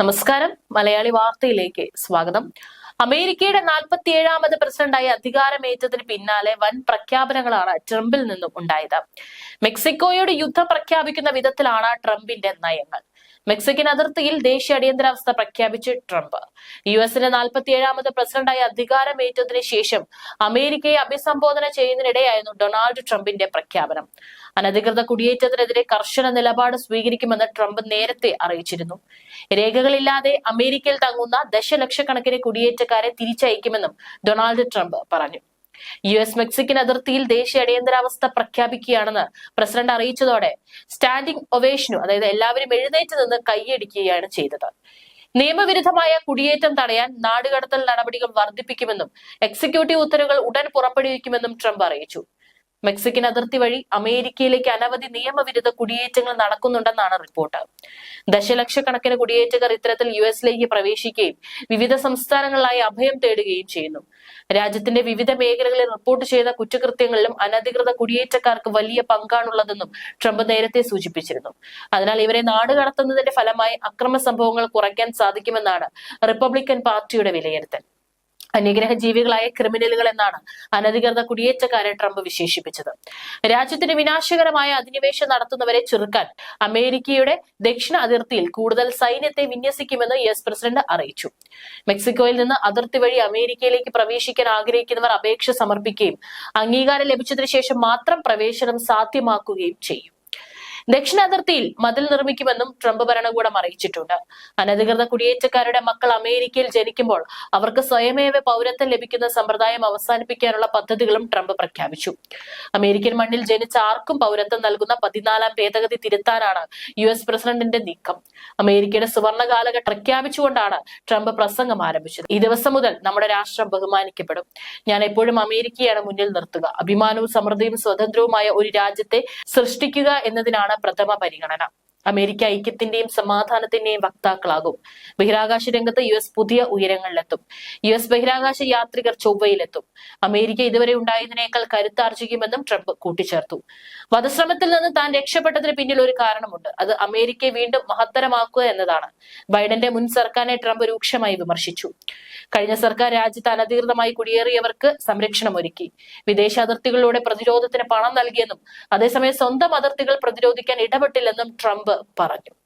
നമസ്കാരം. മലയാളി വാർത്തയിലേക്ക് സ്വാഗതം. അമേരിക്കയുടെ നാൽപ്പത്തിയേഴാമത് പ്രസിഡന്റായി അധികാരമേറ്റതിന് പിന്നാലെ വൻ പ്രഖ്യാപനങ്ങളാണ് ട്രംപിൽ നിന്നും ഉണ്ടായത്. മെക്സിക്കോയോട് യുദ്ധം പ്രഖ്യാപിക്കുന്ന വിധത്തിലാണ് ട്രംപിന്റെ നയങ്ങൾ. മെക്സിക്കൻ അതിർത്തിയിൽ ദേശീയ അടിയന്തരാവസ്ഥ പ്രഖ്യാപിച്ച് ട്രംപ്. യു എസിന്റെ നാൽപ്പത്തിയേഴാമത് പ്രസിഡന്റായി അധികാരമേറ്റതിന് ശേഷം അമേരിക്കയെ അഭിസംബോധന ചെയ്യുന്നതിനിടെയായിരുന്നു ഡൊണാൾഡ് ട്രംപിന്റെ പ്രഖ്യാപനം. അനധികൃത കുടിയേറ്റത്തിനെതിരെ കർശന നിലപാട് സ്വീകരിക്കുമെന്ന് ട്രംപ് നേരത്തെ അറിയിച്ചിരുന്നു. രേഖകളില്ലാതെ അമേരിക്കയിൽ തങ്ങുന്ന ദശലക്ഷക്കണക്കിന് കുടിയേറ്റക്കാരെ തിരിച്ചയക്കുമെന്നും ഡൊണാൾഡ് ട്രംപ് പറഞ്ഞു. യു എസ് മെക്സിക്കൻ അതിർത്തിയിൽ ദേശീയ അടിയന്തരാവസ്ഥ പ്രഖ്യാപിക്കുകയാണെന്ന് പ്രസിഡന്റ് അറിയിച്ചതോടെ സ്റ്റാൻഡിംഗ് ഒവേഷനു അതായത് എല്ലാവരും എഴുന്നേറ്റ് നിന്ന് കൈയടിക്കുകയാണ് ചെയ്തത്. നിയമവിരുദ്ധമായ കുടിയേറ്റം തടയാൻ നാടുകടത്തൽ നടപടികൾ വർദ്ധിപ്പിക്കുമെന്നും എക്സിക്യൂട്ടീവ് ഉത്തരവുകൾ ഉടൻ പുറപ്പെടുവിക്കുമെന്നും ട്രംപ് അറിയിച്ചു. മെക്സിക്കൻ അതിർത്തി വഴി അമേരിക്കയിലേക്ക് അനവധി നിയമവിരുദ്ധ കുടിയേറ്റങ്ങൾ നടക്കുന്നുണ്ടെന്നാണ് റിപ്പോർട്ട്. ദശലക്ഷക്കണക്കിന് കുടിയേറ്റക്കാർ ഇത്തരത്തിൽ യു എസിലേക്ക് പ്രവേശിക്കുകയും വിവിധ സംസ്ഥാനങ്ങളിലായി അഭയം തേടുകയും ചെയ്യുന്നു. രാജ്യത്തിന്റെ വിവിധ മേഖലകളിൽ റിപ്പോർട്ട് ചെയ്ത കുറ്റകൃത്യങ്ങളിലും അനധികൃത കുടിയേറ്റക്കാർക്ക് വലിയ പങ്കാണുള്ളതെന്നും ട്രംപ് നേരത്തെ സൂചിപ്പിച്ചിരുന്നു. അതിനാൽ ഇവരെ നാട് കടത്തുന്നതിന്റെ ഫലമായി അക്രമ സംഭവങ്ങൾ കുറയ്ക്കാൻ സാധിക്കുമെന്നാണ് റിപ്പബ്ലിക്കൻ പാർട്ടിയുടെ വിലയിരുത്തൽ. അന്യഗ്രഹ ജീവികളായ ക്രിമിനലുകൾ എന്നാണ് അനധികൃത കുടിയേറ്റക്കാരെ ട്രംപ് വിശേഷിപ്പിച്ചത്. രാജ്യത്തിന് വിനാശകരമായ അധിനിവേശം നടത്തുന്നവരെ ചെറുക്കാൻ അമേരിക്കയുടെ ദക്ഷിണ അതിർത്തിയിൽ കൂടുതൽ സൈന്യത്തെ വിന്യസിക്കുമെന്ന് യു എസ് പ്രസിഡന്റ് അറിയിച്ചു. മെക്സിക്കോയിൽ നിന്ന് അതിർത്തി വഴി അമേരിക്കയിലേക്ക് പ്രവേശിക്കാൻ ആഗ്രഹിക്കുന്നവർ അപേക്ഷ സമർപ്പിക്കുകയും അംഗീകാരം ലഭിച്ചതിനു ശേഷം മാത്രം പ്രവേശനം സാധ്യമാക്കുകയും ചെയ്യും. ദക്ഷിണ അതിർത്തിയിൽ മതിൽ നിർമ്മിക്കുമെന്നും ട്രംപ് ഭരണകൂടം അറിയിച്ചിട്ടുണ്ട്. അനധികൃത കുടിയേറ്റക്കാരുടെ മക്കൾ അമേരിക്കയിൽ ജനിക്കുമ്പോൾ അവർക്ക് സ്വയമേവ പൗരത്വം ലഭിക്കുന്ന സമ്പ്രദായം അവസാനിപ്പിക്കാനുള്ള പദ്ധതികളും ട്രംപ് പ്രഖ്യാപിച്ചു. അമേരിക്കൻ മണ്ണിൽ ജനിച്ച ആർക്കും പൗരത്വം നൽകുന്ന പതിനാലാം ഭേദഗതി തിരുത്താനാണ് യു എസ് പ്രസിഡന്റിന്റെ നീക്കം. അമേരിക്കയുടെ സുവർണ പ്രഖ്യാപിച്ചുകൊണ്ടാണ് ട്രംപ് പ്രസംഗം ആരംഭിച്ചത്. ഈ ദിവസം മുതൽ നമ്മുടെ രാഷ്ട്രം ബഹുമാനിക്കപ്പെടും. ഞാൻ എപ്പോഴും അമേരിക്കയാണ് മുന്നിൽ നിർത്തുക. അഭിമാനവും സമൃദ്ധിയും സ്വതന്ത്രവുമായ ഒരു രാജ്യത്തെ സൃഷ്ടിക്കുക എന്നതിനാണ് പ്രഥമ പരിഗണന. അമേരിക്ക ഐക്യത്തിന്റെയും സമാധാനത്തിന്റെയും വക്താക്കളാകും. ബഹിരാകാശ രംഗത്ത് യു എസ് പുതിയ ഉയരങ്ങളിലെത്തും. യു എസ് ബഹിരാകാശ യാത്രികർ ചൊവ്വയിലെത്തും. അമേരിക്ക ഇതുവരെ ഉണ്ടായതിനേക്കാൾ കരുത്താർജിക്കുമെന്നും ട്രംപ് കൂട്ടിച്ചേർത്തു. വധശ്രമത്തിൽ നിന്ന് താൻ രക്ഷപ്പെട്ടതിന് പിന്നിൽ ഒരു കാരണമുണ്ട്. അത് അമേരിക്കയെ വീണ്ടും മഹത്തരമാക്കുക എന്നതാണ്. ബൈഡന്റെ മുൻ സർക്കാരിനെ ട്രംപ് രൂക്ഷമായി വിമർശിച്ചു. കഴിഞ്ഞ സർക്കാർ രാജ്യത്ത് അനധികൃതമായി കുടിയേറിയവർക്ക് സംരക്ഷണം ഒരുക്കി. വിദേശ അതിർത്തികളിലൂടെ പ്രതിരോധത്തിന് പണം നൽകിയെന്നും അതേസമയം സ്വന്തം അതിർത്തികൾ പ്രതിരോധിക്കാൻ ഇടപെട്ടില്ലെന്നും ട്രംപ് പറഞ്ഞു.